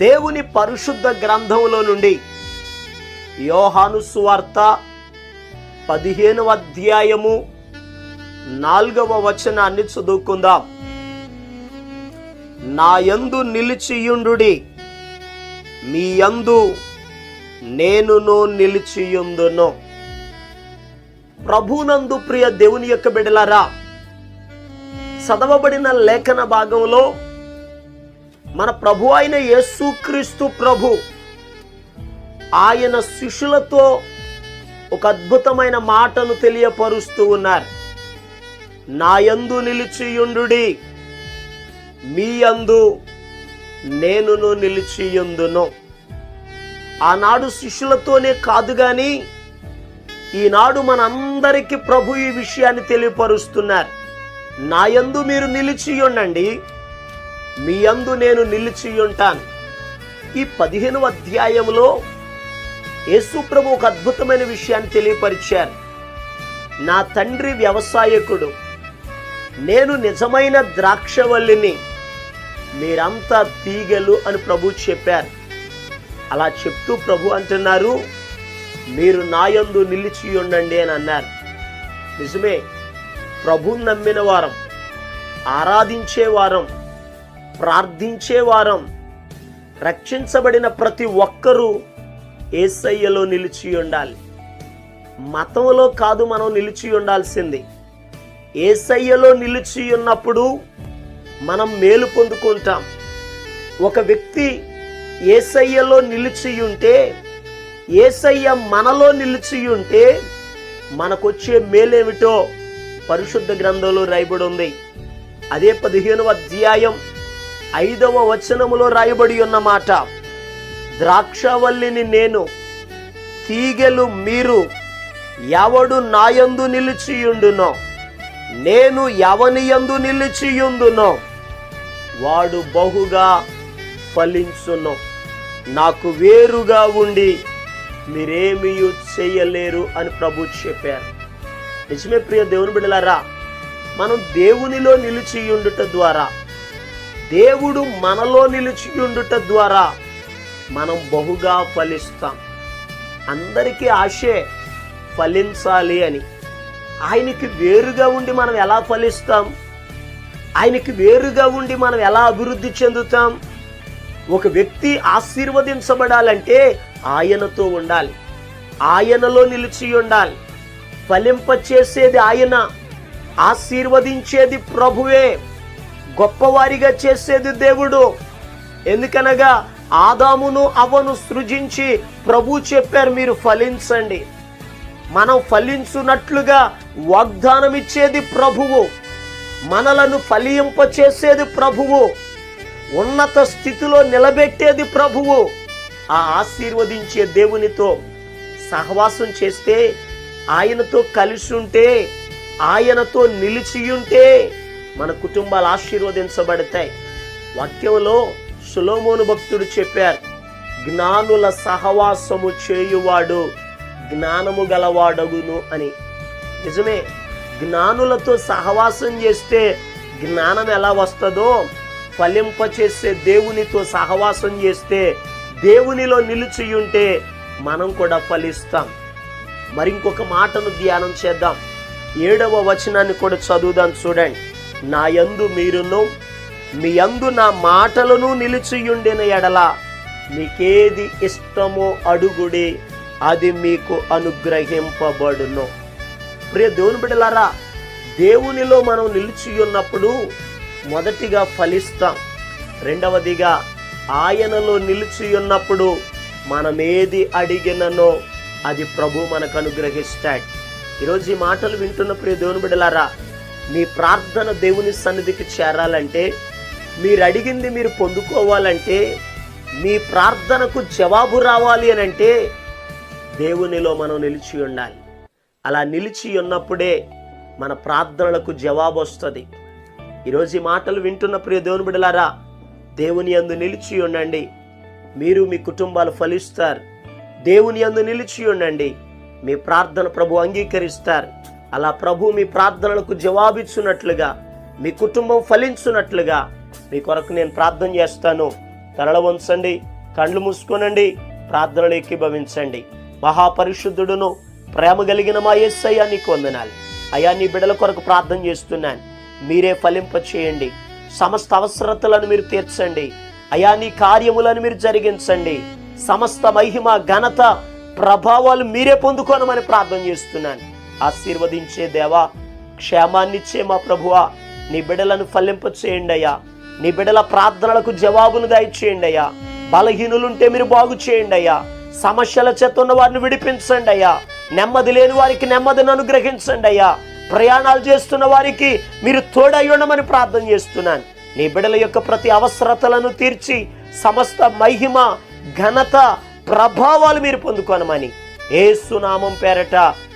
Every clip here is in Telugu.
దేవుని పరిశుద్ధ గ్రంథంలో నుండి యోహాను సువార్త పదిహేనవ అధ్యాయము నాలుగవ వచనాన్ని చదువుకుందాం. నా యందు నిలిచియుండుడి మీ యందు నేనును నిలిచియుందును. ప్రభునందు ప్రియ దేవుని యొక్క బిడలారా చదవబడిన లేఖన భాగంలో మన ప్రభు అయిన యేసుక్రీస్తు ప్రభు ఆయన శిష్యులతో ఒక అద్భుతమైన మాటను తెలియపరుస్తూ ఉన్నారు. నా యందు నిలిచియుండుడి మీ యందు నేనును నిలిచియుందును. ఆనాడు శిష్యులతోనే కాదు కానీ ఈనాడు మనందరికీ ప్రభు ఈ విషయాన్ని తెలియపరుస్తున్నారు. నా యందు మీరు నిలిచియుండండి మీ యందు నేను నిలిచి ఉంటాను. ఈ పదిహేనవ అధ్యాయంలో యేసుప్రభు ఒక అద్భుతమైన విషయాన్ని తెలియపరిచారు. నా తండ్రి వ్యవసాయకుడు నేను నిజమైన ద్రాక్షవల్లిని మీరంతా తీగలు అని ప్రభు చెప్పారు. అలా చెప్తూ ప్రభు అంటున్నారు మీరు నాయందు నిలిచి ఉండండి అని అన్నారు. నిజమే ప్రభుని నమ్మిన వారం ఆరాధించే వారం ప్రార్థించే వారం రక్షించబడిన ప్రతి ఒక్కరూ ఏసయ్యలో నిలిచి ఉండాలి. మతంలో కాదు మనం నిలిచి ఉండాల్సింది. ఏసయ్యలో నిలిచి ఉన్నప్పుడు మనం మేలు పొందుకుంటాం. ఒక వ్యక్తి ఏసయ్యలో నిలిచి ఉంటే ఏసయ్య మనలో నిలిచి ఉంటే మనకొచ్చే మేలేమిటో పరిశుద్ధ గ్రంథంలో రాయబడి ఉంది. అదే పదిహేనవ అధ్యాయం ఐదవ వచనములో రాయబడి ఉన్న మాట ద్రాక్షవల్లిని నేను తీగెలు మీరు ఎవడు నాయందు నిలిచియుండునో నేను ఎవని యందు నిలిచియుందునో వాడు బహుగా ఫలించును. నాకు వేరుగా ఉండి మీరేమీ చేయలేరు అని ప్రభు చెప్పారు. నిజమే ప్రియ దేవుని బిడ్డలారా మనం దేవునిలో నిలిచియుండుట ద్వారా దేవుడు మనలో నిలిచియుండుట ద్వారా మనం బహుగా ఫలిస్తాం. అందరికీ ఆశే ఫలించాలి అని. ఆయనకి వేరుగా ఉండి మనం ఎలా ఫలిస్తాం? ఆయనకి వేరుగా ఉండి మనం ఎలా అభివృద్ధి చెందుతాం? ఒక వ్యక్తి ఆశీర్వదించబడాలంటే ఆయనతో ఉండాలి. ఆయనలో నిలిచి ఉండాలి. ఫలింపచేసేది ఆయన ఆశీర్వదించేది ప్రభువే. గొప్పవారిగా చేసేది దేవుడు. ఎందుకనగా ఆదామును అవను సృజించి ప్రభు చెప్పారు మీరు ఫలించండి. మనం ఫలించున్నట్లుగా వాగ్దానం ఇచ్చేది ప్రభువు. మనలను ఫలింపచేసేది ప్రభువు. ఉన్నత స్థితిలో నిలబెట్టేది ప్రభువు. ఆ ఆశీర్వదించే దేవునితో సహవాసం చేస్తే ఆయనతో కలిసి ఉంటే ఆయనతో నిలిచి ఉంటే మన కుటుంబాలు ఆశీర్వదించబడతాయి. వాక్యంలో సులోమోను భక్తుడు చెప్పారు జ్ఞానుల సహవాసము చేయువాడు జ్ఞానము గలవాడగును అని. నిజమే జ్ఞానులతో సహవాసం చేస్తే జ్ఞానం ఎలా వస్తుందో ఫలింపచేసే దేవునితో సహవాసం చేస్తే దేవునిలో నిలిచి మనం కూడా ఫలిస్తాం. మరి ఇంకొక మాటను ధ్యానం చేద్దాం. ఏడవ వచనాన్ని కూడా చదువుదాం చూడండి. నా యందు మీరును మీ యందు నా మాటలను నిలిచియుండిన ఎడల. మీకేది ఇష్టమో అడుగుడి అది మీకు అనుగ్రహింపబడును. ప్రియ దేవుని బిడలారా దేవునిలో మనం నిలిచి ఉన్నప్పుడు మొదటిగా ఫలిస్తాం. రెండవదిగా ఆయనలో నిలిచి ఉన్నప్పుడు మనం ఏది అడిగిననో అది ప్రభు మనకు అనుగ్రహిస్తాడు. ఈరోజు ఈ మాటలు వింటున్న ప్రియ దేవుని బిడలారా మీ ప్రార్థన దేవుని సన్నిధికి చేరాలంటే మీరు అడిగింది మీరు పొందుకోవాలంటే మీ ప్రార్థనకు జవాబు రావాలి అని అంటే దేవునిలో మనం నిలిచి ఉండాలి. అలా నిలిచి ఉన్నప్పుడే మన ప్రార్థనలకు జవాబు వస్తుంది. ఈరోజు ఈ మాటలు వింటున్న ప్రియ దేవుని బిడలారా దేవుని అందు నిలిచి ఉండండి. మీరు మీ కుటుంబాలు ఫలిస్తారు. దేవుని అందు నిలిచి ఉండండి. మీ ప్రార్థన ప్రభు అంగీకరిస్తారు. అలా ప్రభు మీ ప్రార్థనలకు జవాబిచ్చున్నట్లుగా మీ కుటుంబం ఫలించున్నట్లుగా మీ కొరకు నేను ప్రార్థన చేస్తాను. తరల వంచండి కళ్ళు మూసుకోనండి ప్రార్థనలు ఏకీభవించండి. మహాపరిశుద్ధుడును ప్రేమ కలిగిన మా యేసయ్యా నీకు వందనాలు. అయ్యా నీ బిడల కొరకు ప్రార్థన చేస్తున్నాను. మీరే ఫలింప చేయండి సమస్త అవసరతలను మీరు తీర్చండి. అయా నీ కార్యములను మీరు జరిగించండి. సమస్త మహిమ ఘనత ప్రభావాలు మీరే పొందుకోనమని ప్రార్థన చేస్తున్నాను. ఆశీర్వదించే దేవా క్షేమాన్నిచ్చే మా ప్రభువా నీ బిడలను ఫలింప చేయండి అయ్యా. నీ బిడల ప్రార్థనలకు జవాబును దయచేయండి అయ్యా. బలహీనులుంటే మీరు బాగు చేయండి అయ్యా. సమస్యల చేత ఉన్న వారిని విడిపించండి అయ్యా. నెమ్మది లేని వారికి నెమ్మదిని అనుగ్రహించండి అయ్యా. ప్రయాణాలు చేస్తున్న వారికి మీరు తోడై ఉండమని ప్రార్థన చేస్తున్నాను. నీ బిడల యొక్క ప్రతి అవసరతలను తీర్చి సమస్త మహిమ ఘనత ప్రభావాలు మీరు పొందుకోనమని. ఏసునామం పేరట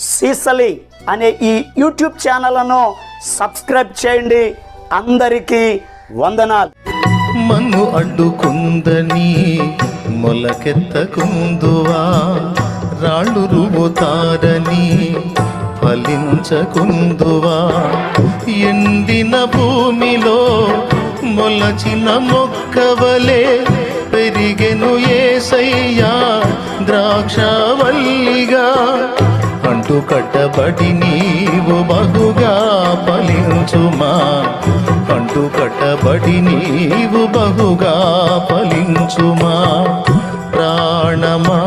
సీసలి అనే ఈ యూట్యూబ్ ఛానల్ను సబ్స్క్రైబ్ చేయండి. అందరికీ వందనాలు. మన్ను అడ్డుకుందని మొలకెత్తకుందువా? రాళ్ళు రువుతారని ఫలించకుందువా? ఎండిన భూమిలో మొలచిన మొక్కవలే పెరిగెను ఏసయ్యా ద్రాక్షవల్లిగా అంటు కట్టబడి నీవు బహుగా ఫలించుమా? అంటు కట్టబడి నీవు బహుగా ఫలించుమా? ప్రాణమా?